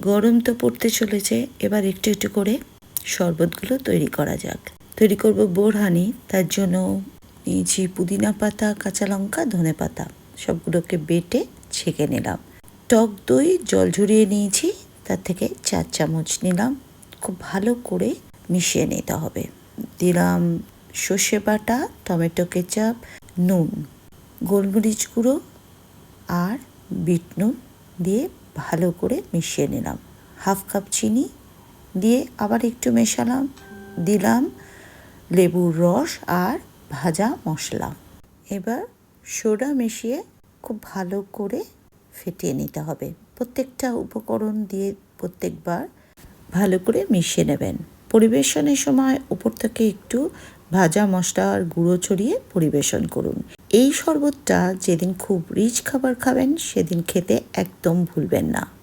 গরম তো পড়তে চলেছে, এবার একটু একটু করে শরবতগুলো তৈরি করা যাক। তৈরি করব বোরহানি, তার জন্য নিয়েছি পুদিনা পাতা, কাঁচা লঙ্কা, ধনে পাতা, সবগুলোকে বেটে ছেঁকে নিলাম। টক দই, জল ঝরিয়ে নিয়েছি, তার থেকে চার চামচ নিলাম। খুব ভালো করে মিশিয়ে নিতে হবে। দিলাম সর্ষে বাটা, টমেটো কেচাপ, নুন, গোলমরিচ গুঁড়ো আর বিট নুন দিয়ে ভালো করে মিশিয়ে নিলাম। হাফ কাপ চিনি দিয়ে আবার একটু মেশালাম, দিলাম লেবুর রস আর ভাজা মশলা। এবার সোডা মিশিয়ে খুব ভালো করে ফেটিয়ে নিতে হবে। প্রত্যেকটা উপকরণ দিয়ে প্রত্যেকবার ভালো করে মিশিয়ে নেবেন। পরিবেশনের সময় উপর থেকে একটু ভাজা মশলা আর গুঁড়ো ছড়িয়ে পরিবেশন করুন। এই শরবতটা যেদিন খুব রিচ খাবার খাবেন, সেদিন খেতে একদম ভুলবেন না।